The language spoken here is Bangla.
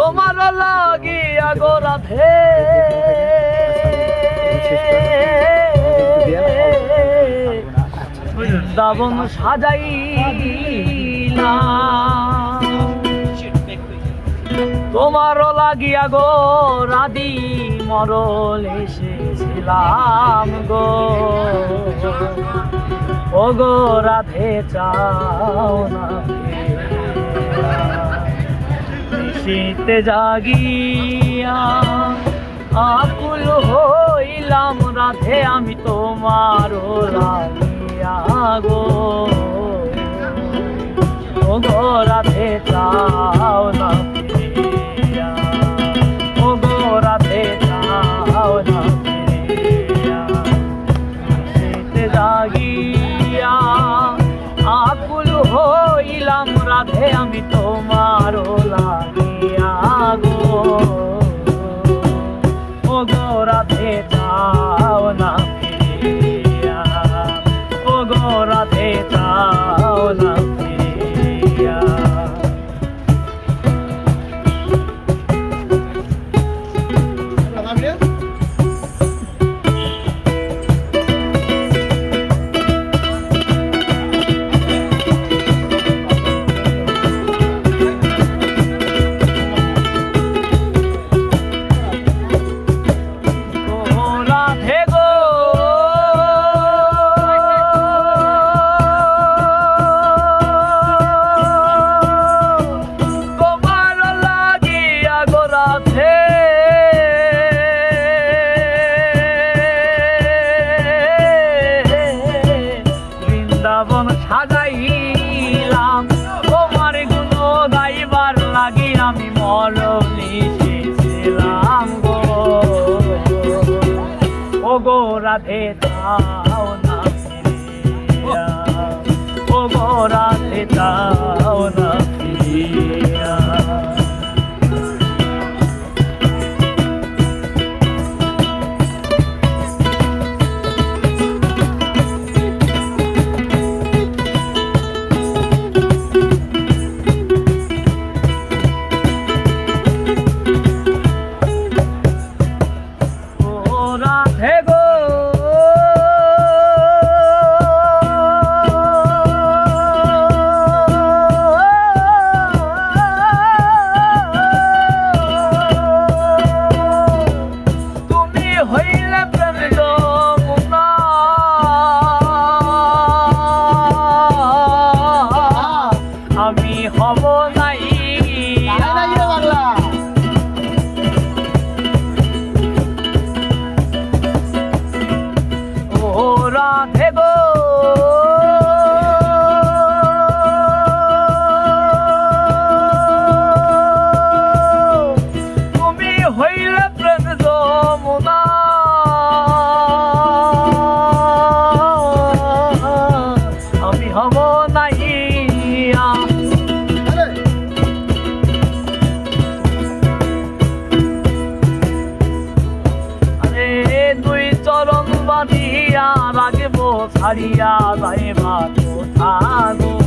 তোমার লাগিয়া গো রাধে। বৃন্দাবন সাজাইলা। তোমার লাগিয়া গো রাধি মরল এসেছিলাম গো। ও গো রাধে চাও না শীতে জাগিয়া আকুল হইলাম রাধে, আমি তোমার লাগিয়া গো। ও গো রাধে চাও না ও গো রাধে চাও না শীতে জাগিয়া আকুল হইলাম রাধে, আমি তোমার লাগিয়া গো রাধে আমি মলম ছিলাম গো। ও গো রাধে চাও না ও গো রাধে চাও না রাধে গো। ছাড়িয়া যাইবা কোথা গো